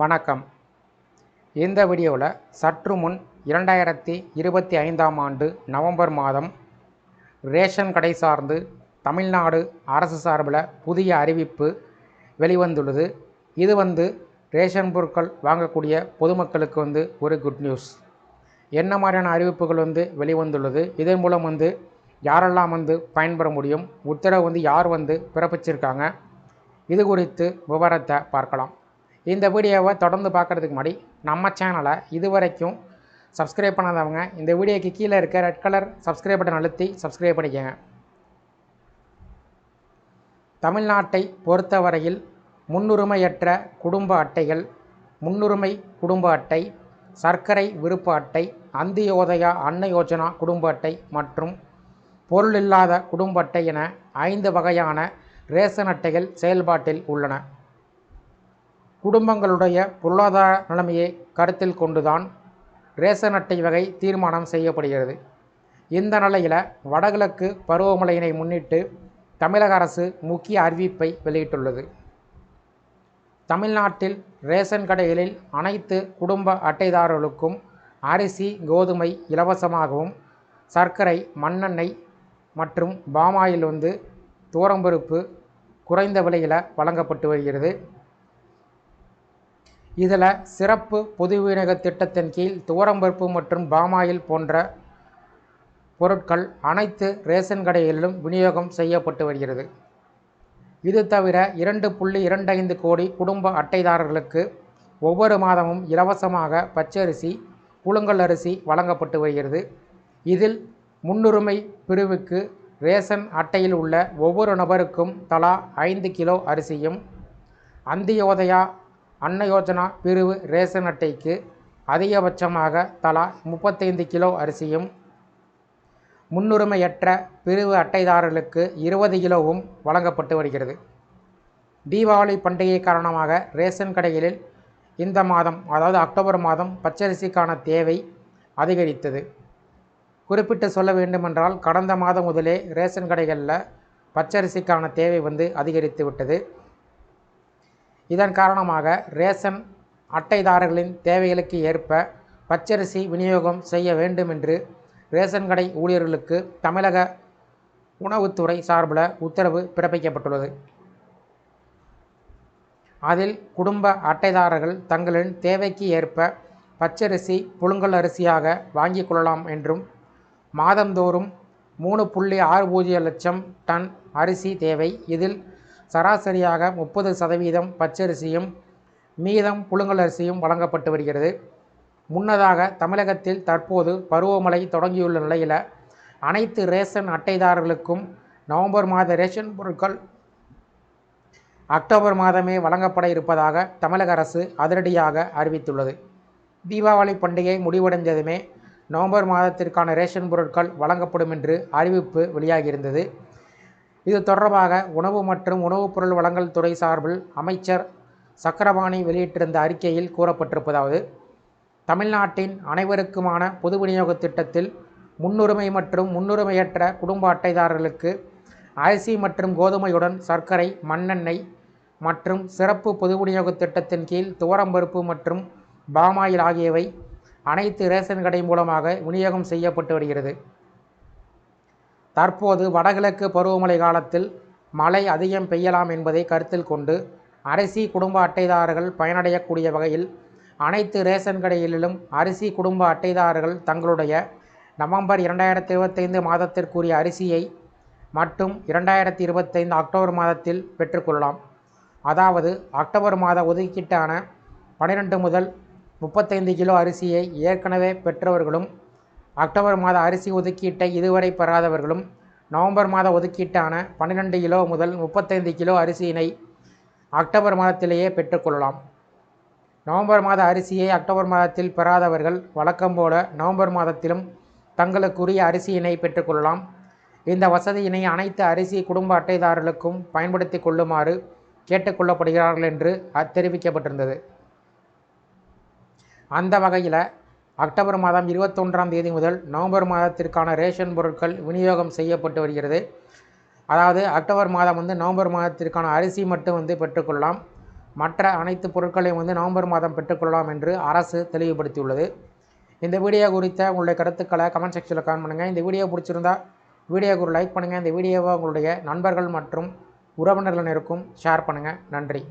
வணக்கம். இந்த வீடியோவில் சற்று முன் இரண்டாயிரத்தி இருபத்தி ஐந்தாம் ஆண்டு நவம்பர் மாதம் ரேஷன் கடை சார்ந்து தமிழ்நாடு அரசு சார்பில் புதிய அறிவிப்பு வெளிவந்துள்ளது. இது வந்து ரேஷன் பொருட்கள் வாங்கக்கூடிய பொதுமக்களுக்கு வந்து ஒரு குட் நியூஸ் என்ன மாதிரியான அறிவிப்புகள் வந்து வெளிவந்துள்ளது? இதன் மூலம் வந்து யாரெல்லாம் வந்து பயன்பெற முடியும்? உத்தரவு வந்து யார் வந்து பிறப்பிச்சிருக்காங்க? இது குறித்து விவரத்தை பார்க்கலாம். இந்த வீடியோவை தொடர்ந்து பார்க்குறதுக்கு முன்னாடி நம்ம சேனலை இது வரைக்கும் சப்ஸ்கிரைப் பண்ணாதவங்க இந்த வீடியோக்கு கீழே இருக்க ரெட் கலர் சப்ஸ்கிரைப் பட்டன் அழுத்தி சப்ஸ்கிரைப் பண்ணிக்கங்க. தமிழ்நாட்டை பொறுத்தவரையில் முன்னுரிமையற்ற குடும்ப அட்டைகள் முன்னுரிமை குடும்ப அட்டை சர்க்கரை விருப்ப அட்டை அந்தியோதயா அன்ன யோஜனா குடும்ப அட்டை மற்றும் பொருள் இல்லாத குடும்ப அட்டை என ஐந்து வகையான ரேஷன் அட்டைகள் செயல்பாட்டில் உள்ளன. குடும்பங்களுடைய பொருளாதார நிலைமையை கருத்தில் கொண்டுதான் ரேஷன் அட்டை வகை தீர்மானம் செய்யப்படுகிறது. இந்த நிலையில் வடகிழக்கு பருவமழையினை முன்னிட்டு தமிழக அரசு முக்கிய அறிவிப்பை வெளியிட்டுள்ளது. தமிழ்நாட்டில் ரேஷன் கடைகளில் அனைத்து குடும்ப அட்டைதாரர்களுக்கும் அரிசி கோதுமை இலவசமாகவும் சர்க்கரை மண்ணெண்ணெய் மற்றும் பாமாயில் வந்து தூரம்பருப்பு குறைந்த விலையில் வழங்கப்பட்டு வருகிறது. இதில் சிறப்பு பொது விநியோக திட்டத்தின் கீழ் துவரம்பருப்பு மற்றும் பாமாயில் போன்ற பொருட்கள் அனைத்து ரேஷன் கடைகளிலும் விநியோகம் செய்யப்பட்டு வருகிறது. இது தவிர இரண்டு புள்ளி இரண்டு ஐந்து கோடி குடும்ப அட்டைதாரர்களுக்கு ஒவ்வொரு மாதமும் இலவசமாக பச்சரிசி புழுங்கல் அரிசி வழங்கப்பட்டு வருகிறது. இதில் முன்னுரிமை பிரிவுக்கு ரேஷன் அட்டையில் உள்ள ஒவ்வொரு நபருக்கும் தலா ஐந்து கிலோ அரிசியும் அந்தியோதயா அன்ன யோஜனா பிரிவு ரேஷன் அட்டைக்கு அதிகபட்சமாக தலா முப்பத்தைந்து கிலோ அரிசியும் முன்னுரிமையற்ற பிரிவு அட்டைதாரர்களுக்கு இருபது கிலோவும் வழங்கப்பட்டு வருகிறது. தீபாவளி பண்டிகை காரணமாக ரேஷன் கடைகளில் இந்த மாதம் அதாவது அக்டோபர் மாதம் பச்சரிசிக்கான தேவை அதிகரித்தது. குறிப்பிட்டு சொல்ல வேண்டுமென்றால் கடந்த மாதம் முதலே ரேஷன் கடைகளில் பச்சரிசிக்கான தேவை வந்து அதிகரித்து விட்டது. இதன் காரணமாக ரேஷன் அட்டைதாரர்களின் தேவைகளுக்கு ஏற்ப பச்சரிசி விநியோகம் செய்ய வேண்டும் என்று ரேஷன் கடை ஊழியர்களுக்கு தமிழக உணவுத்துறை சார்பில் உத்தரவு பிறப்பிக்கப்பட்டுள்ளது. அதில் குடும்ப அட்டைதாரர்கள் தங்களின் தேவைக்கு ஏற்ப பச்சரிசி புழுங்கல் அரிசியாக வாங்கிக் கொள்ளலாம் என்றும் மாதந்தோறும் மூணு புள்ளி ஆறு பூஜ்ஜியம் லட்சம் டன் அரிசி தேவை. இதில் சராசரியாக முப்பது சதவீதம் பச்சரிசியும் மீதம் புழுங்கலரிசியும் வழங்கப்பட்டு வருகிறது. முன்னதாக தமிழகத்தில் தற்போது பருவமழை தொடங்கியுள்ள நிலையில் அனைத்து ரேஷன் அட்டைதாரர்களுக்கும் நவம்பர் மாத ரேஷன் பொருட்கள் அக்டோபர் மாதமே வழங்கப்பட இருப்பதாக தமிழக அரசு அதிரடியாக அறிவித்துள்ளது. தீபாவளி பண்டிகை முடிவடைந்ததுமே நவம்பர் மாதத்திற்கான ரேஷன் பொருட்கள் வழங்கப்படும் என்று அறிவிப்பு வெளியாகியிருந்தது. இது தொடர்பாக உணவு மற்றும் உணவுப் பொருள் வழங்கல் துறை சார்பில் அமைச்சர் சக்கரபாணி வெளியிட்டிருந்த அறிக்கையில் கூறப்பட்டிருப்பதாவது தமிழ்நாட்டின் அனைவருக்குமான பொது விநியோக திட்டத்தில் முன்னுரிமை மற்றும் முன்னுரிமையற்ற குடும்ப அட்டைதாரர்களுக்கு அரிசி மற்றும் கோதுமையுடன் சர்க்கரை மண்ணெண்ணெய் மற்றும் சிறப்பு பொது விநியோக திட்டத்தின் கீழ் துவரம்பருப்பு மற்றும் பாமாயில் ஆகியவை அனைத்து ரேஷன் கடை மூலமாக விநியோகம் செய்யப்பட்டு வருகிறது. தற்போது வடகிழக்கு பருவமழை காலத்தில் மழை அதிகம் பெய்யலாம் என்பதை கருத்தில் கொண்டு அரிசி குடும்ப அட்டைதாரர்கள் பயனடையக்கூடிய வகையில் அனைத்து ரேஷன் கடைகளிலும் அரிசி குடும்ப அட்டைதாரர்கள் தங்களுடைய நவம்பர் இரண்டாயிரத்தி இருபத்தைந்து மாதத்திற்குரிய அரிசியை மட்டும் இரண்டாயிரத்தி இருபத்தைந்து அக்டோபர் மாதத்தில் பெற்றுக்கொள்ளலாம். அதாவது அக்டோபர் மாத ஒதுக்கீட்டான பன்னிரெண்டு முதல் முப்பத்தைந்து கிலோ அரிசியை ஏற்கனவே பெற்றவர்களும் அக்டோபர் மாத அரிசி ஒதுக்கீட்டை இதுவரை பெறாதவர்களும் நவம்பர் மாத ஒதுக்கீட்டான பன்னிரெண்டு கிலோ முதல் முப்பத்தைந்து கிலோ அரிசியினை அக்டோபர் மாதத்திலேயே பெற்றுக்கொள்ளலாம் நவம்பர் மாத அரிசியை அக்டோபர் மாதத்தில் பெறாதவர்கள் வழக்கம் போல நவம்பர் மாதத்திலும் தங்களுக்குரிய அரிசியினை பெற்றுக்கொள்ளலாம் இந்த வசதியினை அனைத்து அரிசி குடும்ப அட்டைதாரர்களுக்கும் பயன்படுத்தி கொள்ளுமாறு கேட்டுக்கொள்ளப்படுகிறார்கள் என்று தெரிவிக்கப்பட்டிருந்தது. அந்த வகையில் அக்டோபர் மாதம் இருபத்தொன்றாம் தேதி முதல் நவம்பர் மாதத்திற்கான ரேஷன் பொருட்கள் விநியோகம் செய்யப்பட்டு வருகிறது. அதாவது அக்டோபர் மாதம் வந்து நவம்பர் மாதத்திற்கான அரிசி மட்டும் வந்து பெற்றுக்கொள்ளலாம். மற்ற அனைத்து பொருட்களையும் வந்து நவம்பர் மாதம் பெற்றுக்கொள்ளலாம் என்று அரசு தெளிவுபடுத்தியுள்ளது. இந்த வீடியோ குறித்த உங்களுடைய கருத்துக்களை கமெண்ட் செக்ஷனில் கமெண்ட் பண்ணுங்கள் இந்த வீடியோ பிடிச்சிருந்தா வீடியோக்கு ஒரு லைக் பண்ணுங்கள் இந்த வீடியோவை உங்களுடைய நண்பர்கள் மற்றும் உறவினர்களினருக்கும் ஷேர் பண்ணுங்கள் நன்றி.